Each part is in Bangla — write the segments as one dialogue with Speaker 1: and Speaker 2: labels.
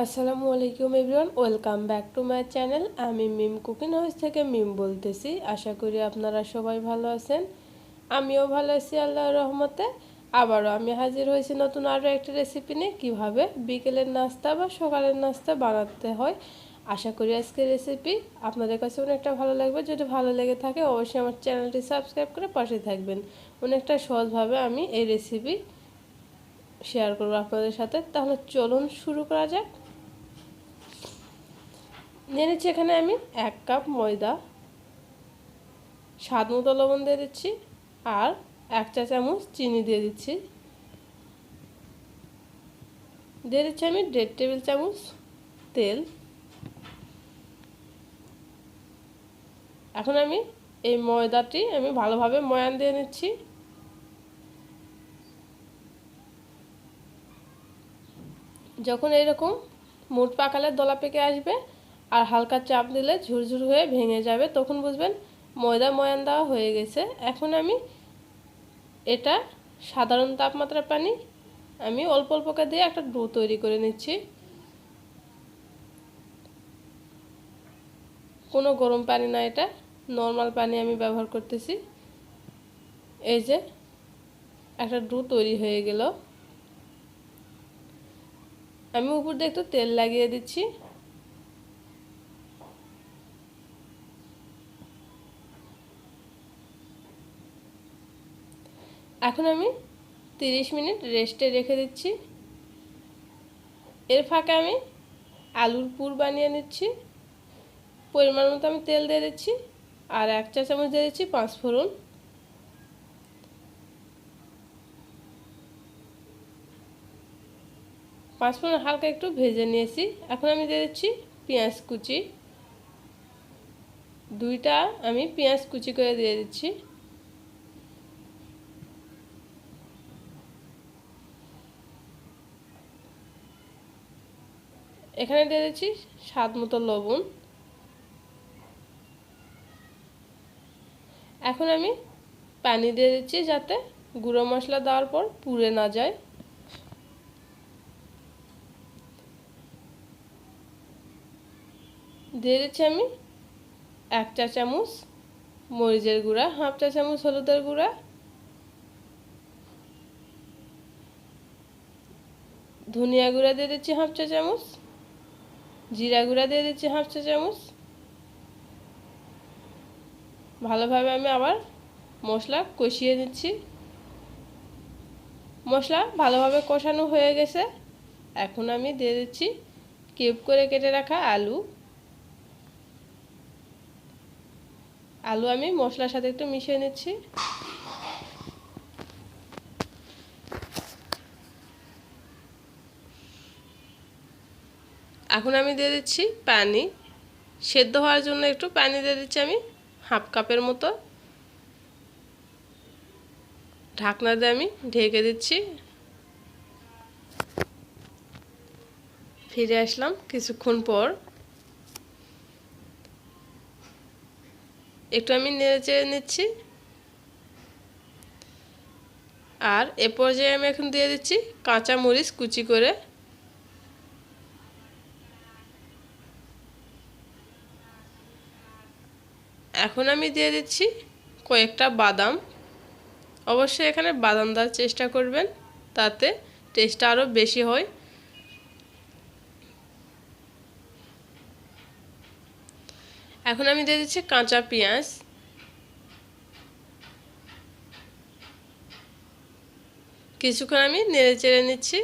Speaker 1: আসসালামু আলাইকুম everyone, welcome back to my channel. আমি মিম কুকিং হাউস থেকে মিম বলতেছি। আশা করি আপনারা সবাই ভালো আছেন। আমিও ভালো আছি, আল্লাহর রহমতে। আবারও আমি হাজির হয়েছি নতুন আরও একটা রেসিপি নিয়ে। কীভাবে? বিকেলের নাস্তা বা সকালের নাস্তা বানাতে হয়। আশা করি আজকের রেসিপি আপনাদের কাছে অনেকটা ভালো লাগবে। যদি ভালো লেগে থাকে, অবশ্যই আমার চ্যানেলটি সাবস্ক্রাইব করে পাশে থাকবেন। অনেকটা সহজভাবে আমি এই রেসিপি শেয়ার করব আপনাদের সাথে। তাহলে চলুন শুরু করা যাক। নিয়ে নিচ্ছি এখানে আমি এক কাপ ময়দা, স্বাদ মতো লবণ দিয়ে দিচ্ছি আর এক চা চামচ চিনি দিয়ে দিচ্ছি। দিয়ে দিচ্ছি আমি দেড় টেবিল চামচ তেল। এখন আমি এই ময়দাটি আমি ভালোভাবে ময়ান দিয়ে নিচ্ছি। যখন এইরকম মুঠ পাকালে দলা পেকে আসবে আর হালকা চাপ দিলে ঝুরঝুর হয়ে ভেঙে যাবে। তখন বুঝবেন ময়দা ময়ান দেওয়া হয়ে গেছে। এখন আমি এটা সাধারণ তাপমাত্রার পানি আমি অল্প অল্পকে দিয়ে একটা ডো তৈরি করে নিচ্ছি। কোনো গরম পানি না এটা, নর্মাল পানি আমি ব্যবহার করতেছি। এই যে একটা ডো তৈরি হয়ে গেল। আমি উপর দিয়ে একটু তেল লাগিয়ে দিচ্ছি। এখন আমি তিরিশ মিনিট রেস্টে রেখে দিচ্ছি। এর ফাঁকে আমি আলুর পুর বানিয়ে নিচ্ছি। পরিমাণ মতো আমি তেল দিয়ে দিচ্ছি আর এক চা চামচ দিয়ে দিচ্ছি পাঁচ ফোড়ন। পাঁচ ফোড়ন হালকা একটু ভেজে নিয়েছি। এখন আমি দিয়ে দিচ্ছি পেঁয়াজ কুচি। দুইটা আমি পেঁয়াজ কুচি করে দিয়ে দিচ্ছি। এখানে দিয়ে দিচ্ছি স্বাদ মতো লবণ। এখন আমি পানি দিয়ে দিচ্ছি যাতে গুঁড়ো মশলা দেওয়ার পর পুড়ে না যায়। দিয়ে দিচ্ছি আমি এক চা চামচ মরিচের গুঁড়া, হাফ চা চামচ হলুদের গুঁড়া। ধনিয়া গুঁড়া দিয়ে দিচ্ছি হাফ চা চামচ। জিরা গুঁড়া দিয়ে দিচ্ছি হাফ চা চামচ। ভালোভাবে আমি আবার মশলা কষিয়ে দিচ্ছি মশলা ভালোভাবে কষানো হয়ে গেছে। এখন আমি দিয়ে দিচ্ছি কিউব করে কেটে রাখা আলু। আলু আমি মশলার সাথে একটু মিশিয়ে নিচ্ছি। এখন আমি দিয়ে দিচ্ছি পানি। সেদ্ধ হওয়ার জন্য একটু পানি দিয়ে দিচ্ছি আমি হাফ কাপের মতো। ঢাকনা দিয়ে আমি ঢেকে দিচ্ছি। ফিরে আসলাম কিছুক্ষণ পর। একটু আমি নেড়ে চেড়ে নিচ্ছি। আর এ পর্যায়ে আমি এখন দিয়ে দিচ্ছি কাঁচা মরিচ কুচি করে। এখন আমি দিয়ে দিচ্ছি কয়েকটা বাদাম। অবশ্যই এখানে বাদাম দেওয়ার চেষ্টা করবেন, তাতে টেস্টটা আরও বেশি হয়। এখন আমি দিয়ে দিচ্ছি কাঁচা পেঁয়াজ। কিছুক্ষণ আমি নেড়ে চেড়ে নিচ্ছি।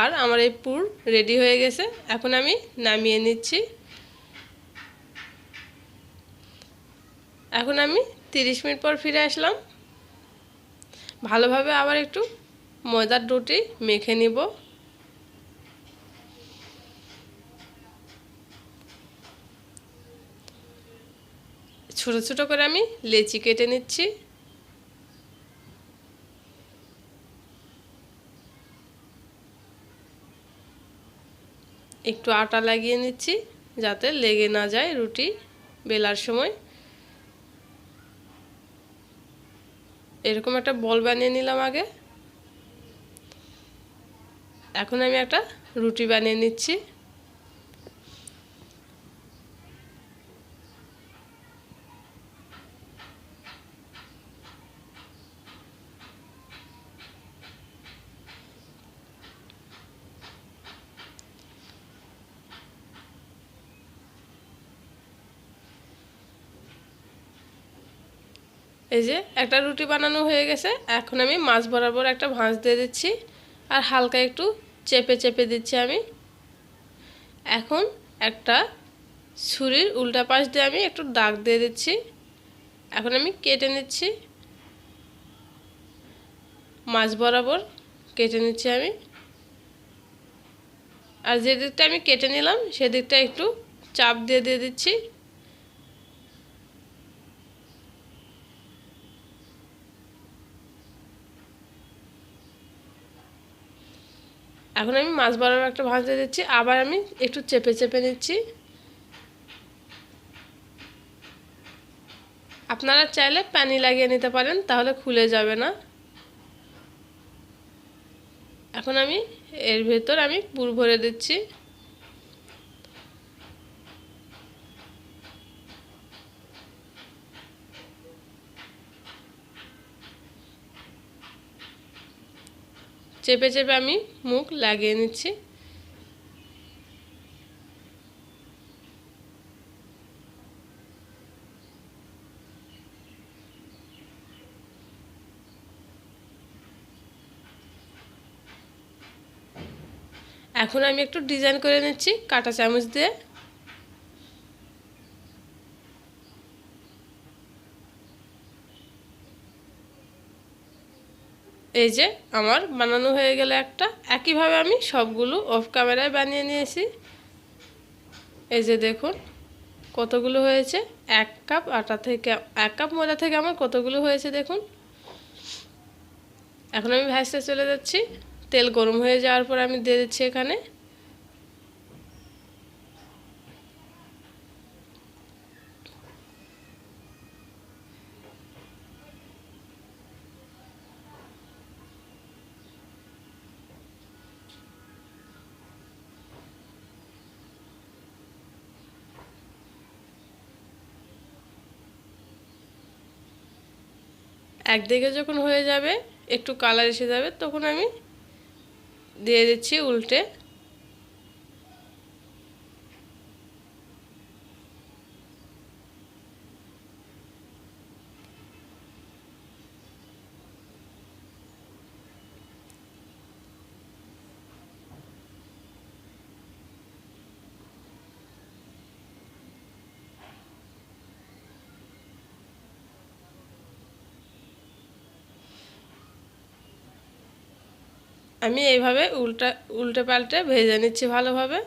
Speaker 1: আর আমার এই পুর রেডি হয়ে গেছে। এখন আমি নামিয়ে নিচ্ছি। এখন আমি তিরিশ মিনিট পর ফিরে আসলাম। ভালোভাবে আবার একটু ময়দার ডোটি মেখে নিব। ছোট ছোট করে আমি লেচি কেটে নিচ্ছি। একটু আটা লাগিয়ে নিচ্ছি যাতে লেগে না যায় রুটি বেলার সময়। এরকম একটা বল বানিয়ে নিলাম আগে। এখন আমি একটা রুটি বানিয়ে নিচ্ছি। এই যে একটা রুটি বানানো হয়ে গেছে, এখন আমি মাছ বরাবর একটা ভাঁজ দিয়ে দিচ্ছি, আর হালকা একটু চেপে চেপে দিচ্ছি আমি। এখন একটা ছুরির উল্টা পাশ দিয়ে আমি একটু দাগ দিয়ে দিচ্ছি। এখন আমি কেটে নিচ্ছি। মাছ বরাবর কেটে নিচ্ছি আমি। আর যে দিকটা আমি কেটে নিলাম সেদিকটা একটু চাপ দিয়ে দিয়ে দিচ্ছি। এখন আমি মাছ বরাবর একটা ভাজতে দিচ্ছি, আবার আমি একটু চেপে চেপে নিচ্ছি। আপনারা চাইলে পানি লাগিয়ে নিতে পারেন, তাহলে খুলে যাবে না। এখন আমি এর ভেতর আমি পুর ভরে দিচ্ছি। চেপে চেপে আমি মুখ লাগিয়ে নিচ্ছি। এখন আমি একটু ডিজাইন করে নিচ্ছি কাটা চামচ দিয়ে। এই যে আমার বানানো হয়ে গেলে একটা। একইভাবে আমি সবগুলো অফ ক্যামেরায় বানিয়ে নিয়েছি। এই যে দেখুন, কতগুলো হয়েছে? এক কাপ আটা থেকে, এক কাপ ময়দা থেকে আমার কতগুলো হয়েছে দেখুন? এখন আমি ভ্যাসটা চলে যাচ্ছি। তেল গরম হয়ে যাওয়ার পর আমি দিয়ে দিচ্ছি এখানে একদিকে যখন হয়ে যাবে একটু কালার এসে যাবে তখন আমি দিয়ে দিচ্ছি উল্টে আমি এইভাবে উল্টা, উল্টে পাল্টে ভেজে নিচ্ছি ভালোভাবে।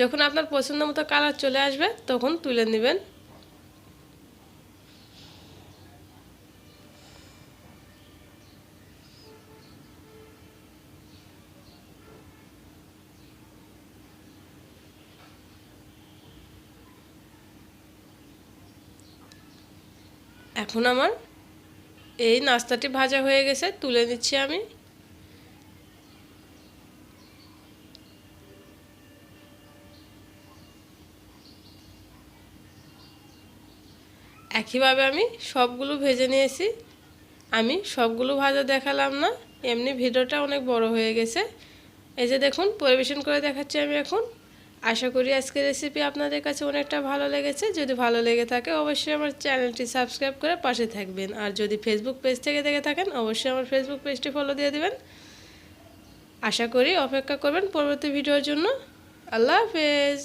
Speaker 1: যখন আপনার পছন্দ মতো কালার চলে আসবে, তখন তুলে নেবেন। এখন আমার এই নাস্তাটি ভাজা হয়ে গেছে, তুলে নিচ্ছি আমি। একইভাবে আমি সবগুলো ভেজে নিয়েছি। আমি সবগুলো ভাজা দেখালাম না, এমনি ভিডিওটা অনেক বড় হয়ে গেছে। এই যে দেখুন, পরিবেশন করে দেখাচ্ছি আমি এখন। আশা করি আজকের রেসিপি আপনাদের কাছে অনেকটা ভালো লেগেছে। যদি ভালো লেগে থাকে, অবশ্যই আমার চ্যানেলটি সাবস্ক্রাইব করে পাশে থাকবেন। আর যদি ফেসবুক পেজ থেকে দেখে থাকেন, অবশ্যই আমার ফেসবুক পেজটি ফলো দিয়ে দেবেন। আশা করি অপেক্ষা করবেন পরবর্তী ভিডিওর জন্য। আল্লাহ হাফেজ।